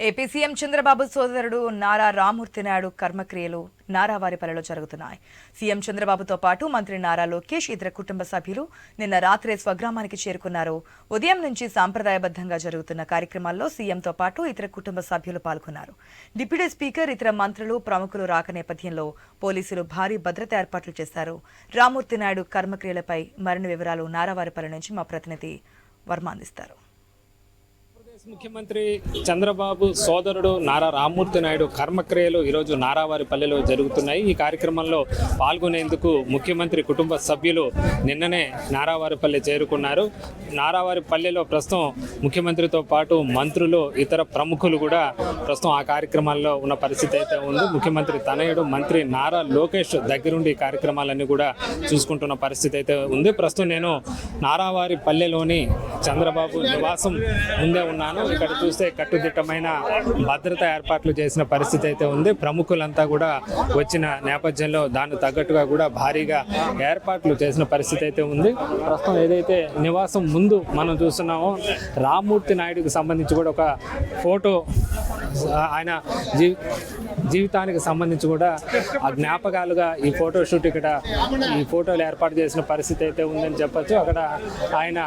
AP CM Chandrababu సోదరుడు నారా రామూర్తి నాయుడు కర్మక్రియలు నారావారిపల్లెలో జరుగుతున్నాయి. CM చంద్రబాబుతో పాటు మంత్రి నారా లోకేష్ ఇతర కుటుంబ సభ్యులు నిన్న రాత్రే స్వగ్రామానికి చేరుకున్నారు. ఉదయం నుంచి సాంప్రదాయబద్ధంగా జరుగుతున్న కార్యక్రమాల్లో సీఎంతో పాటు ఇతర కుటుంబ సభ్యులు పాల్గొన్నారు. డిప్యూటీ స్పీకర్ ఇతర మంత్రులు ప్రముఖులు రాక నేపథ్యంలో పోలీసులు భారీ భద్రత ఏర్పాట్లు చేశారు. రామూర్తి నాయుడు కర్మక్రియలపై మరిన్ని వివరాలు నారావారిపల్లె నుంచి మా ప్రతినిధి వర్మ అందిస్తారు. ముఖ్యమంత్రి చంద్రబాబు సోదరుడు నారా రామ్మూర్తి నాయుడు కర్మక్రియలు ఈరోజు నారావారిపల్లెలో జరుగుతున్నాయి. ఈ కార్యక్రమంలో పాల్గొనేందుకు ముఖ్యమంత్రి కుటుంబ సభ్యులు నిన్ననే నారావారిపల్లె చేరుకున్నారు. నారావారిపల్లెలో ప్రస్తుతం ముఖ్యమంత్రితో పాటు మంత్రులు ఇతర ప్రముఖులు కూడా ప్రస్తుతం ఆ కార్యక్రమాల్లో ఉన్న పరిస్థితి అయితే ఉంది. ముఖ్యమంత్రి తనయుడు మంత్రి నారా లోకేష్ దగ్గరుండి ఈ కార్యక్రమాలన్నీ కూడా చూసుకుంటున్న పరిస్థితి అయితే ఉంది. ప్రస్తుతం నేను నారావారి పల్లెలోని చంద్రబాబు నివాసం ముందే ఉన్నాను. ఇక్కడ చూస్తే కట్టుదిట్టమైన భద్రత ఏర్పాట్లు చేసిన పరిస్థితి అయితే ఉంది. ప్రముఖులంతా కూడా వచ్చిన నేపథ్యంలో దానికి తగ్గట్టుగా కూడా భారీగా ఏర్పాట్లు చేసిన పరిస్థితి అయితే ఉంది. ప్రస్తుతం ఏదైతే నివాసం ముందు మనం చూస్తున్నామో రామ్మూర్తి నాయుడుకి సంబంధించి కూడా ఒక ఫోటో ఆయన జీ జీవితానికి సంబంధించి కూడా ఆ జ్ఞాపకాలుగా ఈ ఫోటో షూట్ ఇక్కడ ఈ ఫోటోలు ఏర్పాటు చేసిన పరిస్థితి అయితే ఉందని చెప్పొచ్చు. అక్కడ ఆయన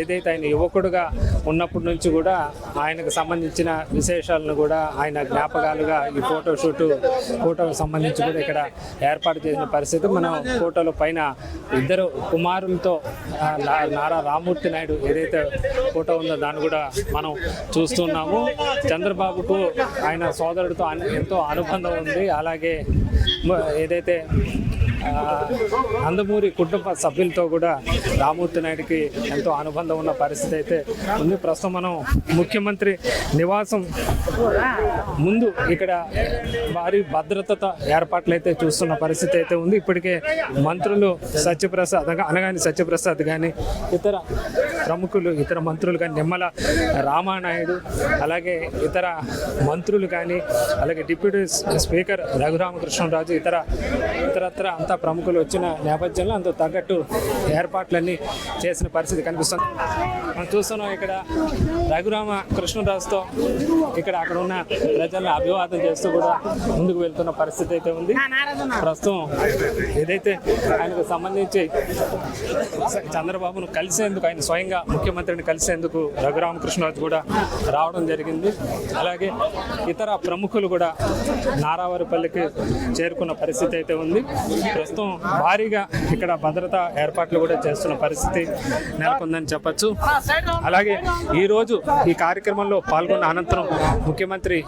ఏదైతే ఆయన యువకుడుగా ఉన్నప్పటి నుంచి కూడా ఆయనకు సంబంధించిన విశేషాలను కూడా ఆయన జ్ఞాపకాలుగా ఈ ఫోటో షూట్ ఫోటోకు సంబంధించి కూడా ఇక్కడ ఏర్పాటు చేసిన పరిస్థితి. మనం ఫోటోల పైన ఇద్దరు కుమారులతో నారా రామూర్తి నాయుడు ఏదైతే ఫోటో ఉందో దాన్ని కూడా మనం చూస్తున్నాము. చంద్రబాబుకు ఆయన సోదరుడితో ఎంతో అనుబంధం ఉంది. అలాగే ఏదైతే నందమూరి కుటుంబ సభ్యులతో కూడా రామూర్తి నాయుడికి ఎంతో అనుబంధం ఉన్న పరిస్థితి అయితే ఉంది. ప్రస్తుతం మనం ముఖ్యమంత్రి నివాసం ముందు ఇక్కడ భారీ భద్రతతో ఏర్పాట్లు అయితే చూస్తున్న పరిస్థితి అయితే ఉంది. ఇప్పటికే మంత్రులు సత్యప్రసాద్ అనగాని సత్యప్రసాద్ కానీ ఇతర ప్రముఖులు ఇతర మంత్రులు కానీ నిమ్మల రామానాయుడు అలాగే ఇతర మంత్రులు కానీ అలాగే డిప్యూటీ స్పీకర్ రఘురామకృష్ణరాజు ఇతర ఇతరత్ర అంత ప్రముఖులు వచ్చిన నేపథ్యంలో అంత తగ్గట్టు ఏర్పాట్లన్నీ చేసిన పరిస్థితి కనిపిస్తుంది. మనం చూస్తున్నాం ఇక్కడ రఘురామ కృష్ణరాజుతో ఇక్కడ అక్కడ ఉన్న ప్రజలను అభివాదం చేస్తూ కూడా ముందుకు వెళ్తున్న పరిస్థితి అయితే ఉంది. ప్రస్తుతం ఏదైతే ఆయనకు సంబంధించి చంద్రబాబును కలిసేందుకు ఆయన స్వయంగా ముఖ్యమంత్రిని కలిసేందుకు రఘురామకృష్ణరాజు కూడా రావడం జరిగింది. అలాగే ఇతర ప్రముఖులు కూడా నారావారిపల్లికి చేరుకున్న పరిస్థితి అయితే ఉంది. ప్రస్తుతం భారీగా ఇక్కడ భద్రతా ఏర్పాట్లు కూడా చేస్తున్న పరిస్థితి నెలకొందని చెప్పచ్చు. అలాగే ఈరోజు ఈ కార్యక్రమంలో పాల్గొన్న అనంతరం ముఖ్యమంత్రి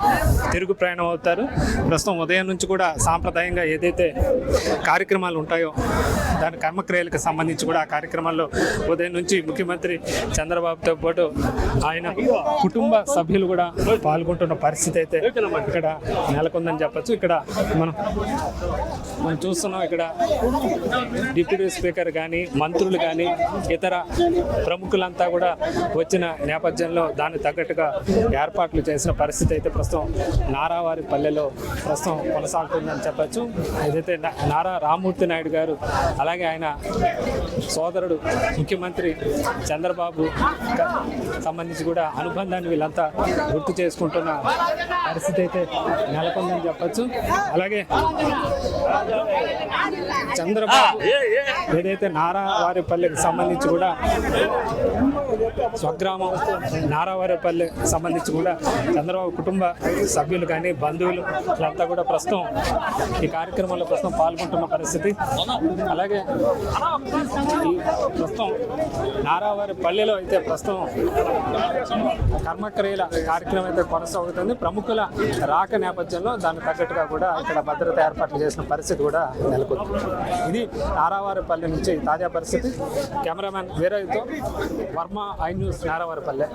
తిరుగు ప్రయాణం అవుతారు. ప్రస్తుతం ఉదయం నుంచి కూడా సాంప్రదాయంగా ఏదైతే కార్యక్రమాలు ఉంటాయో దాని కర్మక్రియలకు సంబంధించి కూడా ఆ కార్యక్రమాల్లో ఉదయం నుంచి ముఖ్యమంత్రి చంద్రబాబుతో పాటు ఆయన కుటుంబ సభ్యులు కూడా పాల్గొంటున్న పరిస్థితి అయితే ఇక్కడ నెలకొందని చెప్పొచ్చు. ఇక్కడ మనం మనం చూస్తున్నాం ఇక్కడ డిప్యూటీ స్పీకర్ కానీ మంత్రులు కానీ ఇతర ప్రముఖులంతా కూడా వచ్చిన నేపథ్యంలో దానికి తగ్గట్టుగా ఏర్పాట్లు చేసిన పరిస్థితి అయితే ప్రస్తుతం నారావారి పల్లెలో ప్రస్తుతం కొనసాగుతుందని చెప్పచ్చు. ఏదైతే నారా రామ్మూర్తి నాయుడు గారు అలాగే ఆయన సోదరుడు ముఖ్యమంత్రి చంద్రబాబు సంబంధించి కూడా అనుబంధాన్ని వీళ్ళంతా గుర్తు చేసుకుంటున్న పరిస్థితి అయితే నెలకొందని చెప్పచ్చు. అలాగే చంద్రబాబు ఏదైతే నారావారిపల్లెకి సంబంధించి కూడా స్వగ్రామం నారావారిపల్లె సంబంధించి కూడా చంద్రబాబు కుటుంబ సభ్యులు కానీ బంధువులు వీళ్ళంతా కూడా ప్రస్తుతం ఈ కార్యక్రమంలో ప్రస్తుతం పాల్గొంటున్న పరిస్థితి. అలాగే ఈ ప్రస్తుతం నారావారి పల్లెలో అయితే ప్రస్తుతం కర్మక్రియల కార్యక్రమం అయితే కొనసాగుతుంది. ప్రముఖుల రాక నేపథ్యంలో దానికి తగ్గట్టుగా కూడా ఇక్కడ భద్రత ఏర్పాట్లు చేసిన పరిస్థితి కూడా నెలకొంది. ఇది నారావారిపల్లె నుంచి తాజా పరిస్థితి. కెమెరామ్యాన్ వీరయ్యతో వర్మ ఐ న్యూస్ నారావారిపల్లె